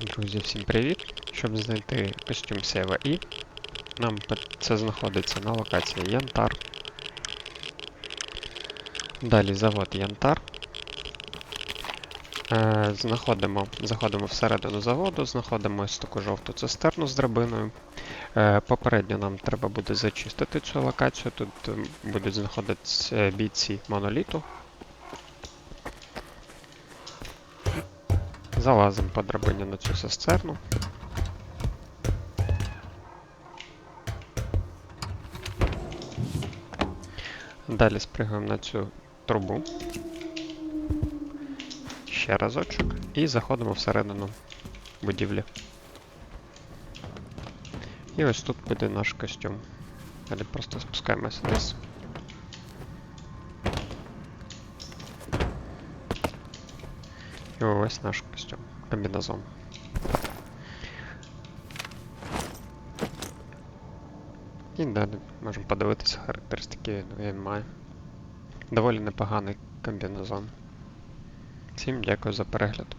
Друзі, всім привіт! Щоб знайти костюм Сєва І, нам це знаходиться на локації Янтар. Далі завод Янтар. Е, знаходимо, заходимо всередину заводу, знаходимо ось таку жовту цистерну з драбиною. Е, попередньо нам треба буде зачистити цю локацію. Тут е, будуть знаходитися е, бійці моноліту. Залазимо по драбині на цю цистерну. Далі спригуємо на цю трубу. Ще разочок. І заходимо всередину будівлі. І ось тут буде наш костюм. Далі просто спускаємося вниз. І ось наш костюм. Комбінезон. І далі можемо подивитися характеристики, він має. Доволі непоганий комбінезон. Всім дякую за перегляд.